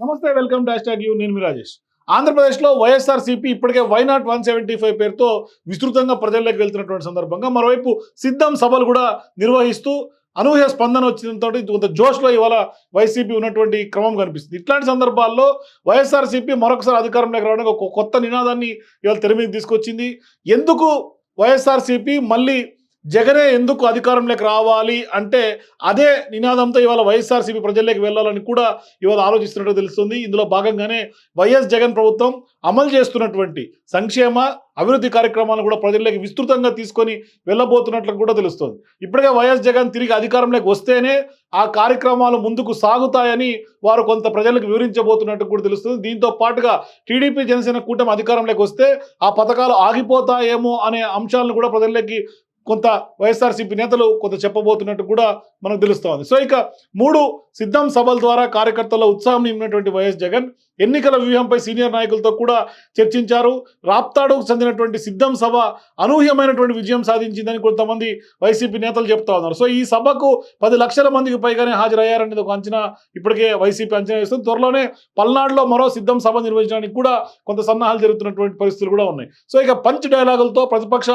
నమస్తే welcome to hash you. నేను మీ రాజేష్. ఆంధ్రప్రదేశ్లో వైఎస్ఆర్ సిపి ఇప్పటికే why not one seventy five పేరుతో విస్తృతంగా ప్రజల్లోకి వెళ్తున్నటువంటి సందర్భంగా మరోవైపు సిద్ధం సభలు కూడా నిర్వహిస్తూ అనూహ్య స్పందన వచ్చినంతో కొంత జోష్లో ఇవాళ వైసీపీ ఉన్నటువంటి క్రమం కనిపిస్తుంది. ఇట్లాంటి సందర్భాల్లో వైఎస్ఆర్ సిపి మరొకసారి అధికారంలోకి రావడానికి ఒక కొత్త నినాదాన్ని ఇవాళ తెర మీద తీసుకొచ్చింది. ఎందుకు వైఎస్ఆర్ సిపి మళ్ళీ జగనే ఎందుకు అధికారంలోకి రావాలి అంటే అదే నినాదంతో ఇవాళ వైఎస్ఆర్సీపీ ప్రజల్లోకి వెళ్ళాలని కూడా ఇవాళ ఆలోచిస్తున్నట్టు తెలుస్తుంది. ఇందులో భాగంగానే వైఎస్ జగన్ ప్రభుత్వం అమలు చేస్తున్నటువంటి సంక్షేమ అభివృద్ధి కార్యక్రమాలను కూడా ప్రజల్లోకి విస్తృతంగా తీసుకొని వెళ్ళబోతున్నట్లు కూడా తెలుస్తుంది. ఇప్పటికే వైఎస్ జగన్ తిరిగి అధికారంలోకి వస్తేనే ఆ కార్యక్రమాలు ముందుకు సాగుతాయని వారు కొంత ప్రజలకు వివరించబోతున్నట్టు కూడా తెలుస్తుంది. దీంతో పాటుగా టీడీపీ జనసేన కూటమి అధికారంలోకి వస్తే ఆ పథకాలు ఆగిపోతాయేమో అనే అంశాలను కూడా ప్రజల్లోకి కొంత వైఎస్ఆర్సీపీ నేతలు కొంత చెప్పబోతున్నట్టు కూడా మనకు తెలుస్తోంది. సో ఇక మూడు సిద్ధం సభల ద్వారా కార్యకర్తల ఉత్సాహం నింపినటువంటి వైఎస్ జగన్ ఎన్నికల వ్యూహంపై సీనియర్ నాయకులతో కూడా చర్చించారు. రాప్తాడుకు చెందినటువంటి సిద్ధం సభ అనూహ్యమైనటువంటి విజయం సాధించిందని కొంతమంది వైసీపీ నేతలు చెప్తా ఉన్నారు. సో ఈ సభకు పది లక్షల మందికి పైగానే హాజరయ్యారనేది ఒక అంచనా ఇప్పటికే వైసీపీ అంచనా వేస్తుంది. త్వరలోనే పల్నాడులో మరో సిద్ధం సభ నిర్వహించడానికి కూడా కొంత సన్నాహాలు జరుగుతున్నటువంటి పరిస్థితులు కూడా ఉన్నాయి. సో ఇక పంచ్ డైలాగులతో ప్రతిపక్ష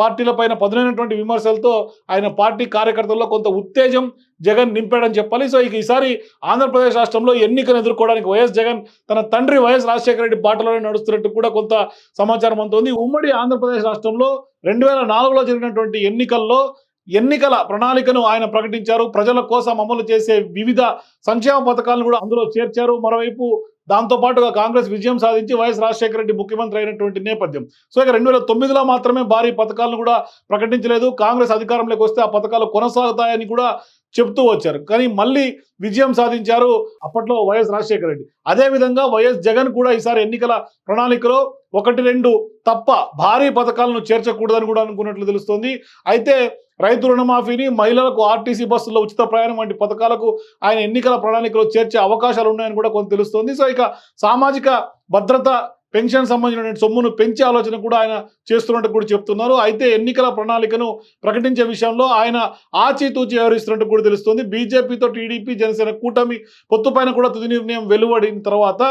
పార్టీల పైన పదునైనటువంటి విమర్శలతో ఆయన పార్టీ కార్యకర్తల్లో కొంత ఉత్తేజం జగన్ నింపాడని చెప్పాలి. సో ఇక ఈసారి ఆంధ్రప్రదేశ్ రాష్ట్రంలో ఎన్నికను ఎదుర్కోవడానికి వైఎస్ జగన్ తన తండ్రి వైఎస్ రాజశేఖర రెడ్డి బాటలోనే నడుస్తున్నట్టు కూడా కొంత సమాచారం అందుతుంది. ఉమ్మడి ఆంధ్రప్రదేశ్ రాష్ట్రంలో రెండు వేల నాలుగులో జరిగినటువంటి ఎన్నికల్లో ఎన్నికల ప్రణాళికను ఆయన ప్రకటించారు. ప్రజల కోసం అమలు చేసే వివిధ సంక్షేమ పథకాలను కూడా అందులో చేర్చారు. మరోవైపు దాంతో పాటుగా కాంగ్రెస్ విజయం సాధించి వైఎస్ రాజశేఖర రెడ్డి ముఖ్యమంత్రి అయినటువంటి నేపథ్యం. సో ఇక రెండు వేల తొమ్మిదిలో మాత్రమే భారీ పథకాలను కూడా ప్రకటించలేదు. కాంగ్రెస్ అధికారంలోకి వస్తే ఆ పథకాలు కొనసాగుతాయని కూడా చెప్తూ వచ్చారు. కానీ మళ్ళీ విజయం సాధించారు అప్పట్లో వైఎస్ రాజశేఖర రెడ్డి. అదేవిధంగా వైఎస్ జగన్ కూడా ఈసారి ఎన్నికల ప్రణాళికలో ఒకటి రెండు తప్ప భారీ పథకాలను చేర్చకూడదని కూడా అనుకున్నట్లు తెలుస్తోంది. అయితే రైతు రుణమాఫీని మహిళలకు ఆర్టీసీ బస్సుల్లో ఉచిత ప్రయాణం వంటి పథకాలకు ఆయన ఎన్నికల ప్రణాళికలో చేర్చే అవకాశాలు ఉన్నాయని కూడా కొంత తెలుస్తోంది. సో ఇక సామాజిక భద్రత పెన్షన్ సంబంధించిన సొమ్మును పెంచే ఆలోచన కూడా ఆయన చేస్తున్నట్టు కూడా చెప్తున్నారు. అయితే ఎన్నికల ప్రణాళికను ప్రకటించే విషయంలో ఆయన ఆచితూచి వ్యవహరిస్తున్నట్టు కూడా తెలుస్తుంది. బీజేపీతో టీడీపీ జనసేన కూటమి పొత్తుపైన కూడా తుది నిర్ణయం వెలువడిన తర్వాత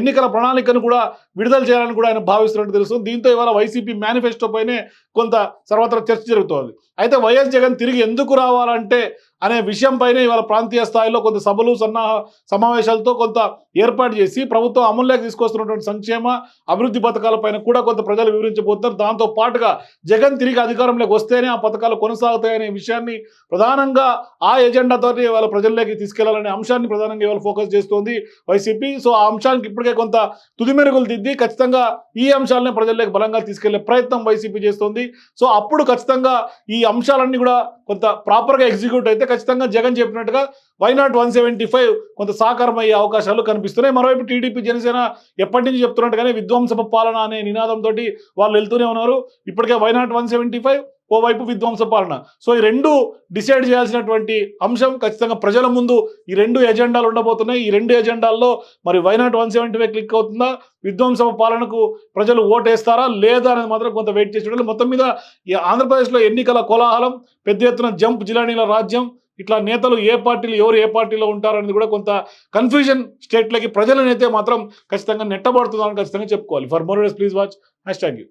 ఎన్నికల ప్రణాళికను కూడా విడుదల చేయాలని కూడా ఆయన భావిస్తున్నట్టు తెలుస్తుంది. దీంతో ఇవాళ వైసీపీ మేనిఫెస్టో పైనే కొంత సర్వత్రా చర్చ జరుగుతోంది. అయితే వైఎస్ జగన్ తిరిగి ఎందుకు రావాలంటే అనే విషయంపైనే ఇవాళ ప్రాంతీయ స్థాయిలో కొంత సభలు సన్నాహ సమావేశాలతో కొంత ఏర్పాటు చేసి ప్రభుత్వం అమల్లోకి తీసుకొస్తున్నటువంటి సంక్షేమ అభివృద్ధి పథకాలపైన కూడా కొంత ప్రజలు వివరించబోతున్నారు. దాంతో పాటుగా జగన్ తిరిగి అధికారంలోకి వస్తేనే ఆ పథకాలు కొనసాగుతాయనే విషయాన్ని ప్రధానంగా ఆ ఎజెండాతో ఇవాళ ప్రజల్లోకి తీసుకెళ్ళాలనే అంశాన్ని ప్రధానంగా ఇవాళ ఫోకస్ చేస్తోంది వైసీపీ. సో ఆ అంశానికి ఇప్పటికే కొంత తుది మెరుగులు దిద్ది ఖచ్చితంగా ఈ అంశాలనే ప్రజల్లోకి బలంగా తీసుకెళ్ళే ప్రయత్నం వైసీపీ చేస్తోంది. సో అప్పుడు ఖచ్చితంగా ఈ అంశాలన్నీ కూడా కొంత ప్రాపర్గా ఎగ్జిక్యూట్ అయితే ఖచ్చితంగా జగన్ చెప్పినట్టుగా వైనాట్ వన్ సెవెంటీ ఫైవ్ కొంత సాకారం అయ్యే అవకాశాలు కనిపిస్తున్నాయి. మరోవైపు టీడీపీ జనసేన ఎప్పటి నుంచి చెప్తున్నట్టుగానే విధ్వంస పాలన అనే నినాదంతో వాళ్ళు వెళ్తూనే ఉన్నారు. ఇప్పటికే వైనాట్ వన్ సెవెంటీ ఫైవ్ ఓవైపు విధ్వంస పాలన. సో ఈ రెండు డిసైడ్ చేయాల్సినటువంటి అంశం ఖచ్చితంగా ప్రజల ముందు ఈ రెండు ఎజెండాలు ఉండబోతున్నాయి. ఈ రెండు ఎజెండాల్లో మరి why not one seventy five click అవుతుందా? విధ్వంస పాలనకు ప్రజలు ఓటేస్తారా? లేదా అనేది మాత్రం కొంత వెయిట్ చేసి చూడాలి. మొత్తం మీద ఈ ఆంధ్రప్రదేశ్లో ఎన్నికల కోలాహలం పెద్ద ఎత్తున జంప్ జిలానీల రాజ్యం ఇట్లా నేతలు ఏ పార్టీలు ఎవరు ఏ పార్టీలో ఉంటారనేది కూడా కొంత కన్ఫ్యూజన్ స్టేట్లకి ప్రజలనైతే మాత్రం ఖచ్చితంగా నెట్టబడుతుందని ఖచ్చితంగా చెప్పుకోవాలి. For more please watch hash tag you